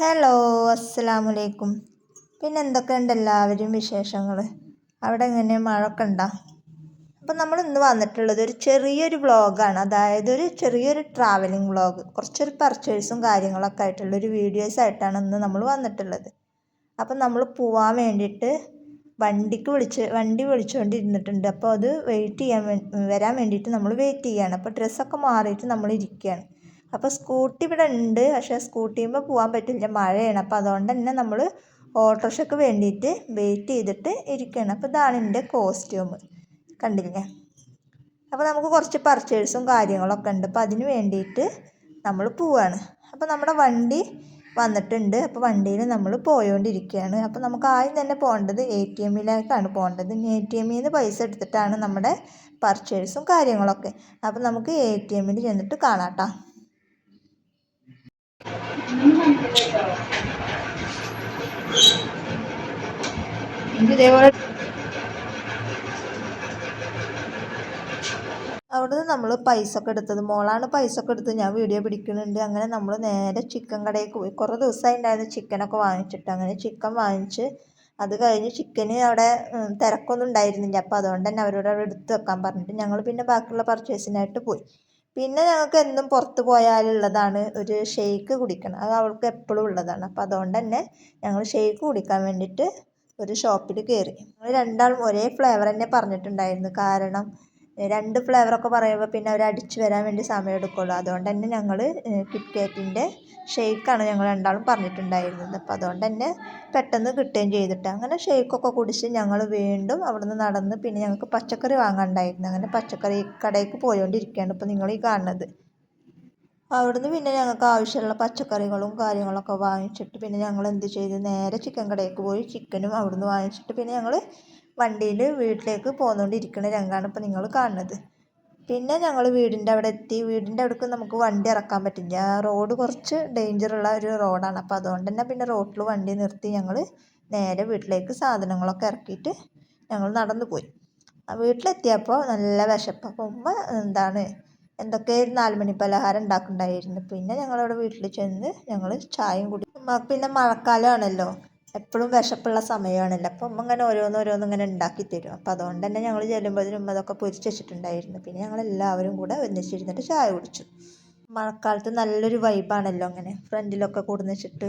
Hello അസ്സലാമലൈക്കും പിന്നെ എന്തൊക്കെയുണ്ട് എല്ലാവരും വിശേഷങ്ങൾ അവിടെ എങ്ങനെ മഴയൊക്കെ ഉണ്ടോ? അപ്പം നമ്മൾ ഇന്ന് വന്നിട്ടുള്ളത് ഒരു ചെറിയൊരു വ്ളോഗാണ്. അതായത് ഒരു ചെറിയൊരു ട്രാവലിംഗ് വ്ളോഗ്. കുറച്ചൊരു പർച്ചേഴ്സും കാര്യങ്ങളൊക്കെ ആയിട്ടുള്ള ഒരു വീഡിയോസ് ആയിട്ടാണ് ഇന്ന് നമ്മൾ വന്നിട്ടുള്ളത്. അപ്പം നമ്മൾ പോവാൻ വേണ്ടിയിട്ട് വണ്ടിക്ക് വിളിച്ച് വണ്ടി വിളിച്ചുകൊണ്ടിരുന്നിട്ടുണ്ട് അപ്പോൾ അത് വെയിറ്റ് ചെയ്യാൻ വരാൻ വേണ്ടിയിട്ട് നമ്മൾ വെയിറ്റ് ചെയ്യുകയാണ് അപ്പോൾ ഡ്രസ്സൊക്കെ മാറിയിട്ട് നമ്മൾ ഇരിക്കുകയാണ്. അപ്പോൾ സ്കൂട്ടി ഇവിടെ ഉണ്ട് പക്ഷേ സ്കൂട്ടിയുമ്പോൾ പോകാൻ പറ്റില്ല. മഴയാണ്. അപ്പോൾ അതുകൊണ്ട് തന്നെ നമ്മൾ ഓട്ടോറിക്ഷയ്ക്ക് വേണ്ടിയിട്ട് വെയിറ്റ് ചെയ്തിട്ട് ഇരിക്കുകയാണ് അപ്പോൾ ഇതാണ് എന്റെ കോസ്റ്റ്യൂം കണ്ടില്ലേ? അപ്പോൾ നമുക്ക് കുറച്ച് പർച്ചേഴ്സും കാര്യങ്ങളൊക്കെ ഉണ്ട്. അപ്പോൾ അതിന് വേണ്ടിയിട്ട് നമ്മൾ പോവാണ്. അപ്പോൾ നമ്മുടെ വണ്ടി വന്നിട്ടുണ്ട്. അപ്പോൾ വണ്ടിയിൽ നമ്മൾ പോയോണ്ടിരിക്കുകയാണ് അപ്പോൾ നമുക്ക് ആദ്യം തന്നെ പോകേണ്ടത് എ ടി എമ്മിലേക്കാണ് പോകേണ്ടത്. എ ടി എമ്മിൽ നിന്ന് പൈസ എടുത്തിട്ടാണ് നമ്മുടെ പർച്ചേഴ്സും കാര്യങ്ങളൊക്കെ. അപ്പോൾ നമുക്ക് എ ടി എമ്മിൽ ചെന്നിട്ട് കാണാം കേട്ടോ. ഇതേപോലെ അവിടുന്ന് നമ്മൾ പൈസ ഒക്കെ എടുത്തത്. മോളാണ് പൈസ ഒക്കെ എടുത്ത് ഞാൻ വീഡിയോ പിടിക്കുന്നുണ്ട്. അങ്ങനെ നമ്മൾ നേരെ ചിക്കൻ കടയിലേക്ക് പോയി. കുറേ ദിവസമായി ഉണ്ടായിരുന്നു ചിക്കനൊക്കെ വാങ്ങിച്ചിട്ട്. അങ്ങനെ ചിക്കൻ വാങ്ങിച്ച് അത് കഴിഞ്ഞ് ചിക്കന് അവിടെ തിരക്കൊന്നും ഉണ്ടായിരുന്നില്ല. അപ്പോൾ അതുകൊണ്ട് തന്നെ അവരോട് അവിടെ എടുത്ത് വെക്കാൻ പറഞ്ഞിട്ട് ഞങ്ങൾ പിന്നെ ബാക്കിയുള്ള പർച്ചേസിനായിട്ട് പോയി. പിന്നെ ഞങ്ങൾക്ക് എന്നും പുറത്ത് പോയാലുള്ളതാണ് ഒരു ഷെയ്ക്ക് കുടിക്കണം. അത് അവൾക്ക് എപ്പോഴും ഉള്ളതാണ്. അപ്പോൾ അതുകൊണ്ട് തന്നെ ഞങ്ങൾ ഷെയ്ക്ക് കുടിക്കാൻ വേണ്ടിയിട്ട് ഒരു ഷോപ്പിൽ കയറി ഞങ്ങൾ രണ്ടാളും ഒരേ ഫ്ലേവർ തന്നെ പറഞ്ഞിട്ടുണ്ടായിരുന്നു. കാരണം രണ്ട് ഫ്ലേവറൊക്കെ പറയുമ്പോൾ പിന്നെ അവർ അടിച്ചു വരാൻ വേണ്ടി സമയം എടുക്കുള്ളൂ. അതുകൊണ്ട് തന്നെ ഞങ്ങൾ കിറ്റ്കാറ്റിന്റെ ഷെയ്ക്കാണ് ഞങ്ങൾ രണ്ടാളും പറഞ്ഞിട്ടുണ്ടായിരുന്നത്. അപ്പോൾ അതുകൊണ്ട് തന്നെ പെട്ടെന്ന് കിട്ടുകയും ചെയ്തിട്ട് അങ്ങനെ ഷെയ്ക്കൊക്കെ കുടിച്ച് ഞങ്ങൾ വീണ്ടും അവിടെ നിന്ന് നടന്ന് പിന്നെ ഞങ്ങൾക്ക് പച്ചക്കറി വാങ്ങാണ്ടായിരുന്നു അങ്ങനെ പച്ചക്കറി കടയ്ക്ക് പോയോണ്ടിരിക്കുകയാണ് ഇപ്പോൾ നിങ്ങൾ ഈ കാണുന്നത്. അവിടുന്ന് പിന്നെ ഞങ്ങൾക്ക് ആവശ്യമുള്ള പച്ചക്കറികളും കാര്യങ്ങളൊക്കെ വാങ്ങിച്ചിട്ട് പിന്നെ ഞങ്ങൾ എന്ത് ചെയ്തു? നേരെ ചിക്കൻ കടയിലേക്ക് പോയി. ചിക്കനും അവിടുന്ന് വാങ്ങിച്ചിട്ട് പിന്നെ ഞങ്ങൾ വണ്ടിയിൽ വീട്ടിലേക്ക് പോന്നുകൊണ്ടിരിക്കുന്ന രംഗമാണ് ഇപ്പോൾ നിങ്ങൾ കാണുന്നത്. പിന്നെ ഞങ്ങൾ വീടിന്റെ അവിടെ എത്തി. വീടിന്റെ അവിടേക്ക് നമുക്ക് വണ്ടി ഇറക്കാൻ പറ്റില്ല. റോഡ് കുറച്ച് ഡേഞ്ചറുള്ള ഒരു റോഡാണ്. അപ്പോൾ അതുകൊണ്ട് തന്നെ പിന്നെ റോട്ടിൽ വണ്ടി നിർത്തി ഞങ്ങൾ നേരെ വീട്ടിലേക്ക് സാധനങ്ങളൊക്കെ ഇറക്കിയിട്ട് ഞങ്ങൾ നടന്നു പോയി. വീട്ടിലെത്തിയപ്പോൾ നല്ല വിശപ്പ്. അപ്പോൾ ഉമ്മ എന്താണ് എന്തൊക്കെ നാലുമണി പലഹാരം ഉണ്ടാക്കുന്നുണ്ടായിരുന്നു. പിന്നെ ഞങ്ങളവിടെ വീട്ടിൽ ചെന്ന് ഞങ്ങൾ ചായയും കുടി. പിന്നെ മഴക്കാലമാണല്ലോ. എപ്പോഴും വിശപ്പുള്ള സമയമാണല്ലോ അപ്പം അങ്ങനെ ഇങ്ങനെ ഓരോന്ന് ഓരോന്ന് ഇങ്ങനെ ഉണ്ടാക്കി തരും. അപ്പോൾ അതുകൊണ്ട് തന്നെ ഞങ്ങൾ ചെല്ലുമ്പോഴത്തേനും അതൊക്കെ പൊരിച്ച് വെച്ചിട്ടുണ്ടായിരുന്നു. പിന്നെ ഞങ്ങൾ എല്ലാവരും കൂടെ ഒന്നിച്ചിരുന്നിട്ട് ചായ കുടിച്ചു. മഴക്കാലത്ത് നല്ലൊരു വൈബാണല്ലോ അങ്ങനെ. ഫ്രണ്ടിലൊക്കെ കൂടുന്ന വെച്ചിട്ട്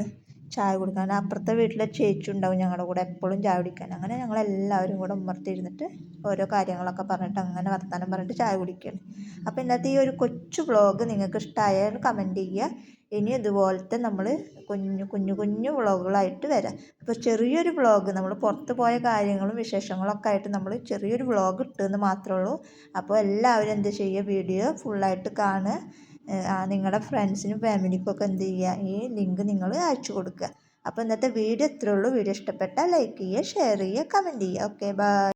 ചായ കുടിക്കാൻ. അപ്പുറത്തെ വീട്ടിലെ ചേച്ചി ഉണ്ടാവും ഞങ്ങളുടെ കൂടെ എപ്പോഴും ചായ കുടിക്കാൻ. അങ്ങനെ ഞങ്ങൾ എല്ലാവരും കൂടെ ഉമ്മർത്തിരുന്നിട്ട് ഓരോ കാര്യങ്ങളൊക്കെ പറഞ്ഞിട്ട് അങ്ങനെ വർത്തമാനം പറഞ്ഞിട്ട് ചായ കുടിക്കുകയാണ് അപ്പോൾ ഇന്നത്തെ ഈ ഒരു കൊച്ചു വ്ളോഗ് നിങ്ങൾക്ക് ഇഷ്ടമായാൽ കമന്റ് ചെയ്യുക. ഇനി ഇതുപോലത്തെ നമ്മൾ കുഞ്ഞു കുഞ്ഞു കുഞ്ഞു വ്ളോഗുകളായിട്ട് വരാം. അപ്പോൾ ചെറിയൊരു വ്ളോഗ് നമ്മൾ പുറത്ത് പോയ കാര്യങ്ങളും വിശേഷങ്ങളൊക്കെ ആയിട്ട് നമ്മൾ ചെറിയൊരു വ്ളോഗ് ഇട്ടെന്ന് മാത്രമേ ഉള്ളൂ. അപ്പോൾ എല്ലാവരും എന്ത് ചെയ്യുക? വീഡിയോ ഫുള്ളായിട്ട് കാണുക. നിങ്ങളുടെ ഫ്രണ്ട്സിനും ഫാമിലിക്കും ഒക്കെ എന്ത് ചെയ്യുക? ഈ ലിങ്ക് നിങ്ങൾ അയച്ചു കൊടുക്കുക. അപ്പോൾ ഇന്നത്തെ വീഡിയോ ഇത്രയേ ഉള്ളൂ. വീഡിയോ ഇഷ്ടപ്പെട്ടാൽ ലൈക്ക് ചെയ്യുക ഷെയർ ചെയ്യുക കമന്റ് ചെയ്യുക. Okay bye.